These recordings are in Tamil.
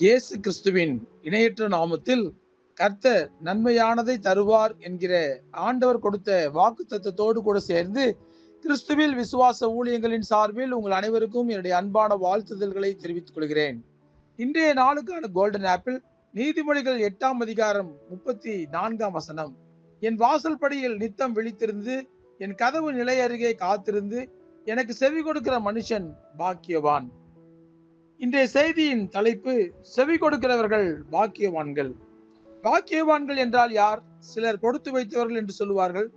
இயேசு கிறிஸ்துவின் இணையற்ற நாமத்தில் கர்த்தர் நன்மையானதை தருவார் என்கிற ஆண்டவர் கொடுத்த வாக்கு தத்தத்தோடு கூட சேர்ந்து கிறிஸ்துவில் விசுவாச ஊழியங்களின் சார்பில் உங்கள் அனைவருக்கும் என்னுடைய அன்பான வாழ்த்துதல்களை தெரிவித்துக் கொள்கிறேன். இன்றைய நாளுக்கான கோல்டன் ஆப்பிள் நீதிமொழிகள் எட்டாம் அதிகாரம் முப்பத்தி நான்காம் வசனம். என் வாசல் படியில் நித்தம் விழித்திருந்து என் கதவு நிலை அருகே காத்திருந்து எனக்கு செவி கொடுக்கிற மனுஷன் பாக்கியவான். இன்றைய செய்தியின் தலைப்பு செவி கொடுக்கிறவர்கள் பாக்கியவான்கள். பாக்கியவான்கள் என்றால் யார்? சிலர் கொடுத்து வைத்தவர்கள் என்று சொல்லுவார்கள்.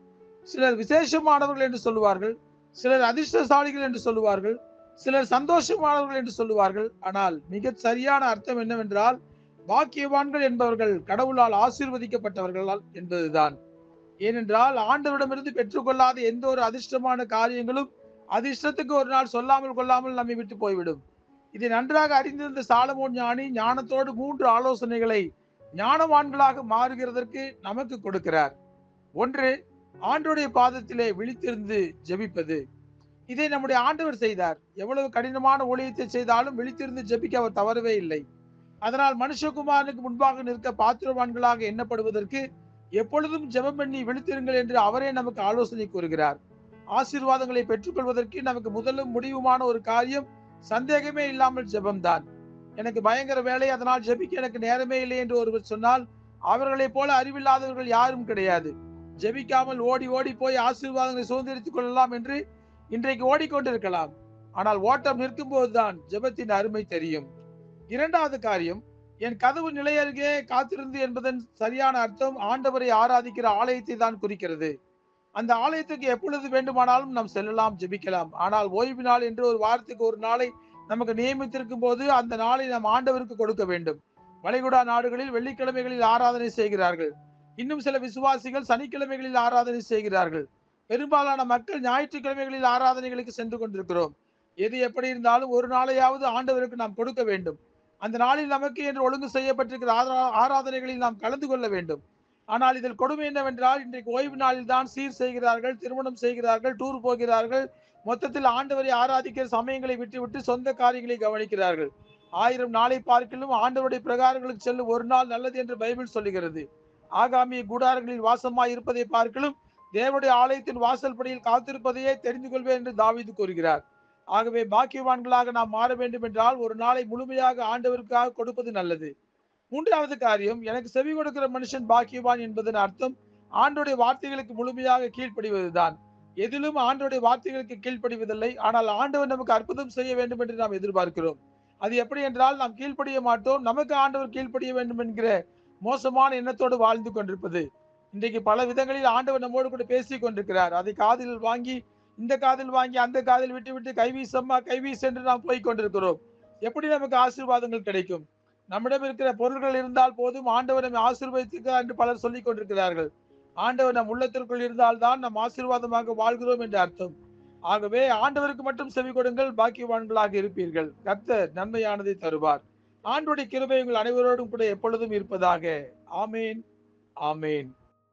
சிலர் விசேஷமானவர்கள் என்று சொல்லுவார்கள். சிலர் அதிர்ஷ்டசாலிகள் என்று சொல்லுவார்கள். சிலர் சந்தோஷமானவர்கள் என்று சொல்லுவார்கள். ஆனால் மிக சரியான அர்த்தம் என்னவென்றால் பாக்கியவான்கள் என்பவர்கள் கடவுளால் ஆசீர்வதிக்கப்பட்டவர்களால் என்பதுதான். ஏனென்றால் ஆண்டவரிடமிருந்து பெற்றுக்கொள்ளாத எந்த ஒரு அதிர்ஷ்டமான காரியங்களும் அதிர்ஷ்டத்துக்கு ஒரு நாள் சொல்லாமல் கொள்ளாமல் நம்மை விட்டு போய்விடும். இதை நன்றாக அறிந்திருந்த சாலமோன் ஞானி ஞானத்தோடு மூன்று ஆலோசனைகளை ஞானவான்களாக மாறுகிறதற்கு நமக்கு கொடுக்கிறார். ஒன்று ஆண்டோடைய பாதத்திலே விழித்திருந்து ஜெபிப்பது. இதை நம்முடைய ஆண்டவர் செய்தார். எவ்வளவு கடினமான ஊழியத்தை செய்தாலும் விழித்திருந்து ஜெபிக்க அவர் தவறவே இல்லை. அதனால் மனுஷகுமாரனுக்கு முன்பாக நிற்க பாத்திரவான்களாக எண்ணப்படுவதற்கு எப்பொழுதும் ஜெபம் பண்ணி விழித்திருங்கள் என்று அவரே நமக்கு ஆலோசனை கூறுகிறார். ஆசீர்வாதங்களை பெற்றுக்கொள்வதற்கு நமக்கு முதலும் முடிவுமான ஒரு காரியம் சந்தேகமே இல்லாமல் ஜெபம்தான். எனக்கு பயங்கர வேலை அதனால் ஜெபிக்க எனக்கு நேரமே இல்லை என்று ஒருவர் சொன்னால் அவர்களை போல அறிவில்லாதவர்கள் யாரும் கிடையாது. ஜெபிக்காமல் ஓடி ஓடி போய் ஆசீர்வாதங்களை சுதந்திரித்துக் கொள்ளலாம் என்று இன்றைக்கு ஓடிக்கொண்டிருக்கலாம். ஆனால் ஓட்டம் நிற்கும் போதுதான் ஜெபத்தின் அருமை தெரியும். இரண்டாவது காரியம் என் கதவு நிலை அருகே காத்திருந்து என்பதன் சரியான அர்த்தம் ஆண்டவரை ஆராதிக்கிற ஆலயத்தை தான் குறிக்கிறது. அந்த ஆலயத்துக்கு எப்பொழுது வேண்டுமானாலும் நாம் செல்லலாம் ஜெபிக்கலாம். ஆனால் ஓய்வு நாள் என்று ஒரு வாரத்துக்கு ஒரு நாளை நமக்கு நியமித்திருக்கும் போது அந்த நாளை நாம் ஆண்டவருக்கு கொடுக்க வேண்டும். வளைகுடா நாடுகளில் வெள்ளிக்கிழமைகளில் ஆராதனை செய்கிறார்கள். இன்னும் சில விசுவாசிகள் சனிக்கிழமைகளில் ஆராதனை செய்கிறார்கள். பெரும்பாலான மக்கள் ஞாயிற்றுக்கிழமைகளில் ஆராதனைகளுக்கு சென்று கொண்டிருக்கிறோம். எது எப்படி இருந்தாலும் ஒரு நாளையாவது ஆண்டவருக்கு நாம் கொடுக்க வேண்டும். அந்த நாளில் நமக்கு என்று ஒழுங்கு செய்யப்பட்டிருக்கிற ஆராதனைகளில் நாம் கலந்து கொள்ள வேண்டும். ஆனால் இதில் கொடுமை என்னவென்றால் இன்றைக்கு ஓய்வு நாளில் தான் சீர் செய்கிறார்கள் திருமணம் செய்கிறார்கள் டூர் போகிறார்கள். மொத்தத்தில் ஆண்டவரை ஆராதிக்கிற சமயங்களை விட்டுவிட்டு சொந்த காரியங்களை கவனிக்கிறார்கள். ஆயிரம் நாளை பார்க்கலும் ஆண்டவருடைய பிரகாரங்களுக்கு செல்லும் ஒரு நாள் நல்லது என்று பைபிள் சொல்லுகிறது. ஆகாமிய கூடாரங்களில் வாசமாய் இருப்பதை பார்க்கலும் தேவனுடைய ஆலயத்தின் வாசல் படியில் காத்திருப்பதையே தெரிந்து கொள்வேன் என்று தாவிது கூறுகிறார். ஆகவே பாக்கியவான்களாக நாம் மாற வேண்டும் என்றால் ஒரு நாளை முழுமையாக ஆண்டவருக்காக கொடுப்பது நல்லது. மூன்றாவது காரியம் எனக்கு செவி கொடுக்கிற மனுஷன் பாக்கியவான் என்பதன் அர்த்தம் ஆண்டோடைய வார்த்தைகளுக்கு முழுமையாக கீழ்ப்படிவதுதான். எதிலும் ஆண்டோடைய வார்த்தைகளுக்கு கீழ்ப்படிவதில்லை. ஆனால் ஆண்டவர் நமக்கு அற்புதம் செய்ய வேண்டும் என்று நாம் எதிர்பார்க்கிறோம். அது எப்படி என்றால் நாம் கீழ்ப்படிய மாட்டோம். நமக்கு ஆண்டவர் கீழ்ப்படிய வேண்டும் என்கிற மோசமான எண்ணத்தோடு வாழ்ந்து கொண்டிருப்பது. இன்றைக்கு பல விதங்களில் ஆண்டவர் நம்மோடு கூட பேசி கொண்டிருக்கிறார். அதை காதில் வாங்கி இந்த காதில் வாங்கி அந்த காதில் விட்டு விட்டு கைவீசம்மா கைவீஸ் என்று நாம் போய் கொண்டிருக்கிறோம். எப்படி நமக்கு ஆசீர்வாதங்கள் கிடைக்கும்? நம்மிடம் இருக்கிற பொருள்கள் இருந்தால் போதும். ஆண்டவர் நம்மை ஆசீர்வதிக்கிறார் என்று பலர் சொல்லிக் கொண்டிருக்கிறார்கள். ஆண்டவர் நம் உள்ளத்திற்குள் இருந்தால் தான் நம் ஆசீர்வாதமாக வாழ்கிறோம் என்று அர்த்தம். ஆகவே ஆண்டவருக்கு மட்டும் செவி கொடுங்கள் பாக்கியவான்களாக இருப்பீர்கள். கர்த்தர் நன்மையானதை தருவார். ஆண்டுடைய கிருபை உங்கள் அனைவரோடும் கூட எப்பொழுதும் இருப்பதாக. ஆமேன். ஆமேன்.